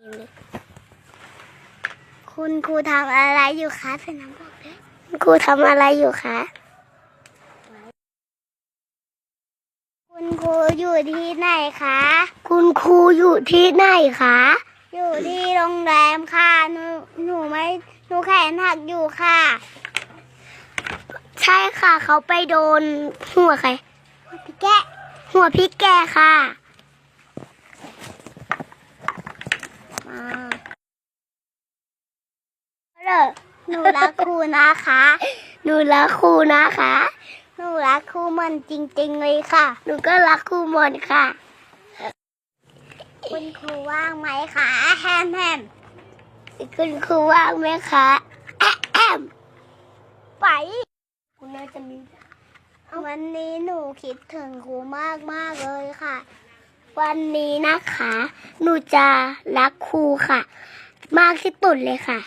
คุณครูทำอะไรอยู่คะสนามบอกด้วยคุณครูทำอะไรอยู่คะ คุณครูอยู่ที่ไหนคะ คุณครูอยู่ที่ไหนคะ อยู่ที่โรงแรมค่ะ หนูหนูไม่หนูแขนหักอยู่ค่ะ ใช่ค่ะเขาไปโดนหัวใคร หัวพี่แกะ หัวพี่แกะค่ะมาเด้อ หนูรักครูนะคะ หนูรักครูนะคะ หนูรักครูมันจริงๆเลยค่ะ หนูก็รักครูมนค่ะ คุณครูว่างไหมคะแฮมแฮมคุณครูว่างไหมคะแอะแอมไป คุณน่าจะมี วันนี้หนูคิดถึงครูมากมากๆเลยค่ะ วันนี้นะคะ หนูจะรักครูค่ะ มากที่สุดเลยค่ะ